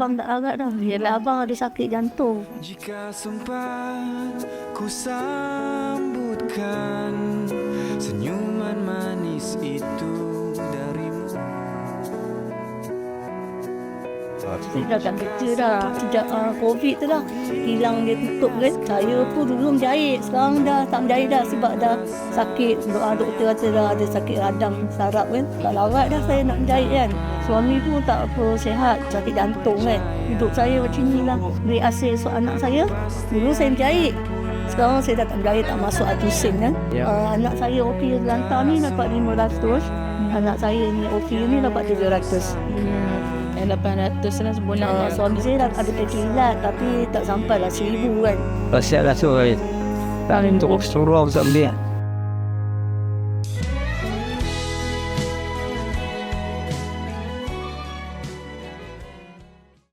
abang tak larat dah. Yelah abang ada sakit jantung. Jika sempat ku sambutkan dah tak kerja dah. Sejak uh, COVID tu dah. Hilang dia tutup kan. Saya pun dulu menjahit. Sekarang dah tak menjahit dah sebab dah sakit. Doa doktor kata dah ada sakit radang sarap kan. Tak larat dah saya nak menjahit kan. Suami pun tak apa sihat. Sakit jantung kan. Hidup saya macam ni lah. Beri hasil so anak saya. Dulu saya menjahit. Sekarang saya dah tak menjahit tak masuk atusin kan. Ya. Uh, anak saya OP lantar ni dapat 500. Anak saya ni OP ni dapat 700. Hmm. Yang 800 lah sebulan. Ya. suami saya dah ada pekilat tapi tak sampai lah seribu kan. Rasa lah tu. Tak untuk suruh sambil.